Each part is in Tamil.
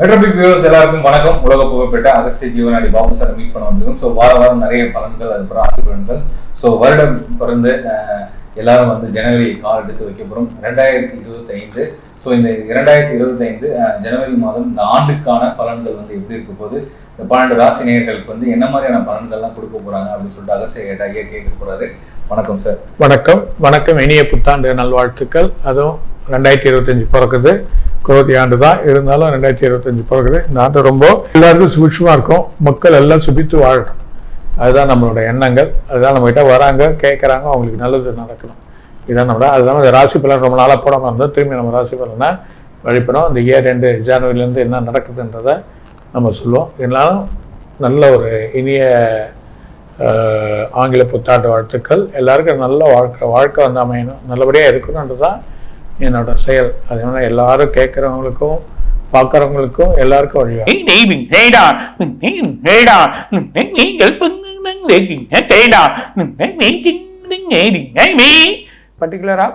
மெட்ரோபிக் வியூவர்ஸ் எல்லாருக்கும் வணக்கம். உலக புகழ்பெற்ற அகஸ்திய ஜீவனாடி பாபு சார் மீட் பண்ண வந்திருக்கும். ஸோ வார வாரம் நிறைய பலன்கள் அதுக்கப்புறம் ஆசி பலன்கள் ஸோ வருடம் பிறந்து எல்லாரும் வந்து ஜனவரி கால் எடுத்து வைக்க போகிறோம் ரெண்டாயிரத்தி இருபத்தி ஐந்து ஸோ இந்த இரண்டாயிரத்தி இருபத்தி ஐந்து ஜனவரி மாதம் இந்த ஆண்டுக்கான பலன்கள் வந்து எப்படி இருக்க போது இந்த பன்னெண்டு ராசி நேயர்களுக்கு வந்து என்ன மாதிரியான பலன்கள்லாம் கொடுக்க போகிறாங்க அப்படின்னு சொல்லிட்டு அகஸ்திய ஐயா கேட்க போகிறாரு வணக்கம் சார் வணக்கம். வணக்கம். இனிய புத்தாண்டு நல்வாழ்த்துக்கள். அதுவும் ரெண்டாயிரத்தி இருபத்தஞ்சு பிறக்குது. குரோதி ஆண்டு தான் இருந்தாலும் ரெண்டாயிரத்தி இருபத்தஞ்சு பிறகுது இந்த ஆண்டு ரொம்ப எல்லாருக்கும் சுபிட்சமாக இருக்கும். மக்கள் எல்லாம் சுபித்து வாழணும். அதுதான் நம்மளோட எண்ணங்கள். அதுதான் நம்மகிட்ட வராங்க கேட்குறாங்க அவங்களுக்கு நல்லது நடக்கணும். இதுதான் நம்மளோட அதுதான் இந்த ராசி பலன் ரொம்ப நாளாக போடாமல் இருந்தால் திரும்பி நம்ம ராசி பலனை வழிபடும் இந்த இயர் ரெண்டு ஜனவரிலேருந்து என்ன நடக்குதுன்றதை நம்ம சொல்லுவோம். இருந்தாலும் நல்ல ஒரு இனிய ஆங்கில புத்தாண்டு வாழ்த்துக்கள். எல்லாருக்கும் நல்ல வாழ்க்கை வாழ்க்கை வந்து அமையணும். நல்லபடியாக இருக்கணுன்றது தான் என்னோட செயல். அதனால எல்லாரும் கேட்குறவங்களுக்கும் பார்க்குறவங்களுக்கும் எல்லாருக்கும் வழியாக பர்டிகுலராக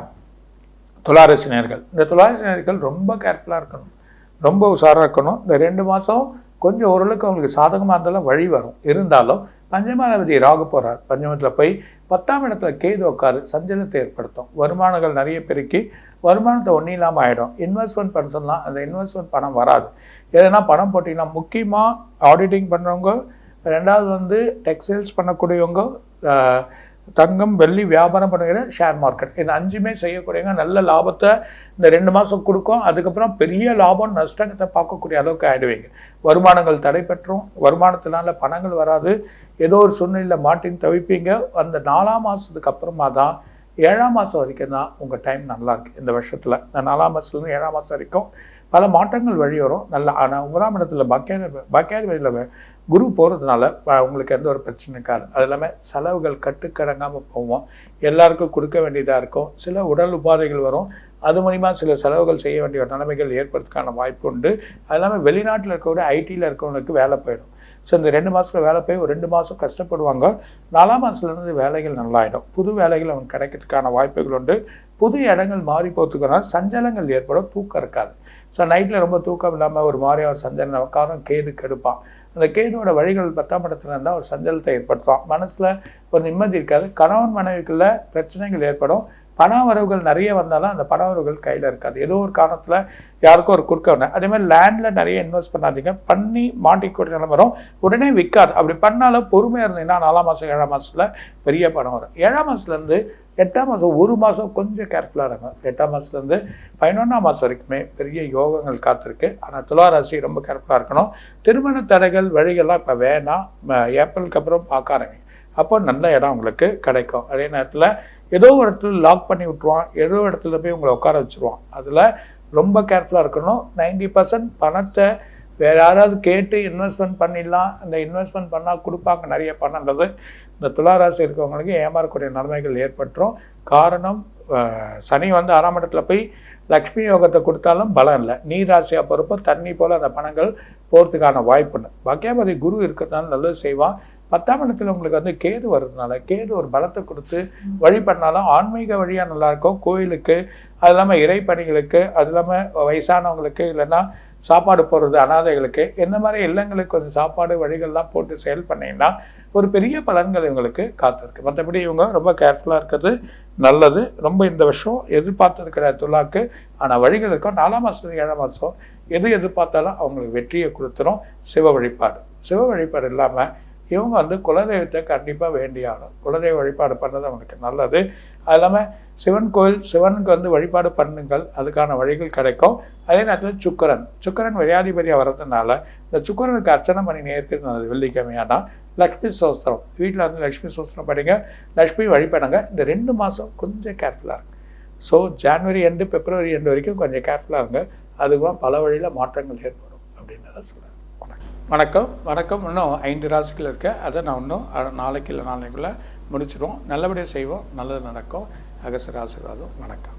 துளாரசி நேர்கள். இந்த துளாரசி நேர்கள் ரொம்ப கேர்ஃபுல்லாக இருக்கணும். ரொம்ப உஷாராக இருக்கணும். இந்த ரெண்டு மாதம் கொஞ்சம் ஓரளவுக்கு அவங்களுக்கு சாதகமாக இருந்தாலும் வழி வரும். இருந்தாலும் பஞ்சமாதிபதி ராகு போகிறார் பஞ்சமத்தில் போய் பத்தாம் இடத்துல கேது உட்காரு சஞ்சலத்தை ஏற்படுத்தும். வருமானங்கள் நிறைய பெருக்கி வருமானத்தை ஒன்றும் இல்லாமல் ஆகிடும் இன்வெஸ்ட்மெண்ட் பண்ண சொன்னால் அந்த இன்வெஸ்ட்மெண்ட் பணம் வராது. எதனா பணம் போட்டிங்கன்னா முக்கியமாக ஆடிட்டிங் பண்ணுறவங்க ரெண்டாவது வந்து டெக்ஸ்டைல்ஸ் பண்ணக்கூடியவங்க தங்கம் வெள்ளி வியாபாரம் பண்ணுகிற ஷேர் மார்க்கெட் இந்த அஞ்சுமே செய்யக்கூடியவங்க நல்ல லாபத்தை இந்த ரெண்டு மாதம் கொடுக்கும். அதுக்கப்புறம் பெரிய லாபம் நஷ்டத்தை பார்க்கக்கூடிய அளவுக்கு ஆயிடுவீங்க. வருமானங்கள் தடைபெற்றும். வருமானத்தினால பணங்கள் வராது. ஏதோ ஒரு சூழ்நிலையில் மாட்டின்னு தவிப்பீங்க. அந்த நாலாம் மாதத்துக்கு அப்புறமா தான் ஏழாம் மாதம் வரைக்கும் தான் உங்கள் டைம் நல்லா இருக்குது இந்த வருஷத்தில் நாலாம் மாதத்துலேருந்து ஏழாம் மாதம் வரைக்கும் பல மாற்றங்கள் வழி வரும். நல்ல ஆனால் ஒன்பதாம் இடத்துல பாக்கியாரி பாக்கியாரி வழியில் குரு போகிறதுனால உங்களுக்கு எந்த ஒரு பிரச்சனை இருக்காது. அது இல்லாமல் செலவுகள் கட்டுக்கடங்காமல் போவோம். எல்லாருக்கும் கொடுக்க வேண்டியதாக இருக்கும். சில உடல் உபாதைகள் வரும். அது மூலிமா சில செலவுகள் செய்ய வேண்டிய நிலைமைகள் ஏற்படுறதுக்கான வாய்ப்பு உண்டு. அது இல்லாமல் வெளிநாட்டில் இருக்கக்கூடிய ஐடியில் இருக்கவங்களுக்கு வேலை போயிடும். ஸோ இந்த ரெண்டு மாதத்தில் வேலை போய் ஒரு ரெண்டு மாதம் கஷ்டப்படுவாங்க. நாலாம் மாதத்துலேருந்து வேலைகள் நல்லாயிடும். புது வேலைகள் அவன் கிடைக்கிறதுக்கான வாய்ப்புகள் உண்டு. புது இடங்கள் மாறி போகிறதுக்குனால சஞ்சலங்கள் ஏற்படும். தூக்கம் இருக்காது. ஸோ நைட்டில் ரொம்ப தூக்கம் இல்லாமல் ஒரு மாதிரியாக ஒரு சஞ்சலம் காரணம் கேது கெடுப்பான். அந்த கேதுவோட வழிகள் பத்தாம் இடத்துல இருந்தால் ஒரு சஞ்சலத்தை ஏற்படுத்துவான். மனசில் ஒரு நிம்மதி இருக்காது. கணவன் மனைவிக்குள்ள பிரச்சனைகள் ஏற்படும். பண வரவுகள் நிறைய வந்தாலும் அந்த பண வரவுகள் கையில் இருக்காது. ஏதோ ஒரு காரணத்தில் யாருக்கும் ஒரு குறுக்க வந்தேன் அதே மாதிரி லேண்டில் நிறைய இன்வெஸ்ட் பண்ணாதீங்க. பண்ணி மாட்டிக்கூடிய நிலம் வரும். உடனே விற்காது அப்படி பண்ணாலும் பொறுமையாக இருந்தீங்கன்னா நாலாம் மாதம் ஏழாம் மாதத்தில் பெரிய பணம் வரும். ஏழாம் மாதத்துலேருந்து எட்டாம் மாதம் ஒரு மாதம் கொஞ்சம் கேர்ஃபுல்லாக இருங்க. எட்டாம் மாதத்துலேருந்து பதினொன்றாம் மாதம் வரைக்குமே பெரிய யோகங்கள் காத்திருக்கு. ஆனால் துளாராசி ரொம்ப கேர்ஃபுல்லாக இருக்கணும். திருமண தடைகள் வழிகள்லாம் இப்போ வேணாம். ஏப்ரலுக்கு அப்புறம் பார்க்க ஆரம்பிங்க அப்போ நல்ல இடம் உங்களுக்கு கிடைக்கும். அதே நேரத்தில் ஏதோ ஒரு இடத்துல லாக் பண்ணி விட்ருவான் ஏதோ இடத்துல போய் உங்களை உட்கார வச்சுருவான். அதில் ரொம்ப கேர்ஃபுல்லாக இருக்கணும். நைன்டி பர்சன்ட் பணத்தை வேறு யாராவது கேட்டு இன்வெஸ்ட்மெண்ட் பண்ணிடலாம். அந்த இன்வெஸ்ட்மெண்ட் பண்ணால் கொடுப்பாங்க. நிறைய பணன்றது இந்த துளாராசி இருக்கவங்களுக்கு ஏமாறக்கூடிய நிலைமைகள் ஏற்பட்டுரும். காரணம் சனி வந்து ஆறாம் இடத்துல போய் லக்ஷ்மி யோகத்தை கொடுத்தாலும் பலம் இல்லை. நீர் ராசியாக பொறுப்போ தண்ணி போல் அந்த பணங்கள் போகிறதுக்கான வாய்ப்புன்னு பாக்கியாபதி குரு இருக்கிறதுனால நல்லது செய்வான். பத்தாம் இடத்துல உங்களுக்கு வந்து கேது வர்றதுனால கேது ஒரு பலத்தை கொடுத்து வழி பண்ணாலும் ஆன்மீக வழியாக நல்லாயிருக்கும். கோயிலுக்கு அது இல்லாமல் இறைப்பணிகளுக்கு அது இல்லாமல் வயசானவங்களுக்கு இல்லைன்னா சாப்பாடு போடுறது அனாதைகளுக்கு இந்த மாதிரி இல்லங்களுக்கு கொஞ்சம் சாப்பாடு வழிகள்லாம் போட்டு செயல் பண்ணீங்கன்னா ஒரு பெரிய பலன்கள் இவங்களுக்கு காத்திருக்கு. மற்றபடி இவங்க ரொம்ப கேர்ஃபுல்லாக இருக்கிறது நல்லது. ரொம்ப இந்த வருஷம் எதிர்பார்த்தது கிடையாது துலாக்கு ஆனால் வழிகள் இருக்கும் நாலாம் மாதம் ஏழாம் மாதம் எது எதிர்பார்த்தாலும் அவங்களுக்கு வெற்றியை கொடுத்துரும். சிவ வழிபாடு. சிவ வழிபாடு இல்லாமல் இவங்க வந்து குலதெய்வத்தை கண்டிப்பாக வேண்டிய ஆளும் குலதெய்வ வழிபாடு பண்ணுறது அவனுக்கு நல்லது. அது இல்லாமல் சிவன் கோயில் சிவனுக்கு வந்து வழிபாடு பண்ணுங்கள் அதுக்கான வழிகள் கிடைக்கும். அதே நேரத்தில் சுக்கரன். சுக்கரன் விரையாதிபதியாக வர்றதுனால இந்த சுக்கரனுக்கு அர்ச்சனை பண்ணி நேர்த்து நல்லது. வெள்ளிக்கிழமையானா லக்ஷ்மி சோஸ்திரம். வீட்டில் வந்து லக்ஷ்மி சோஸ்திரம் படிங்க லக்ஷ்மி வழிபடுங்க இந்த ரெண்டு மாதம் கொஞ்சம் கேர்ஃபுல்லாக இருங்க. So January end February end வரைக்கும் கொஞ்சம் கேர்ஃபுல்லாக இருங்க. அதுக்கப்புறம் பல வழியில் மாற்றங்கள் ஏற்படும் அப்படின்றத சொல்கிறேன் வணக்கம் வணக்கம். இன்னும் ஐந்து ராசிகள் இருக்க. அதை நான் இன்னும் நாளைக்கு இல்லை நாளைக்குள்ளே முடிச்சிடுவோம் நல்லபடியாக செய்வோம். நல்லது நடக்கும். அகசராசிர்வாதம். வணக்கம்.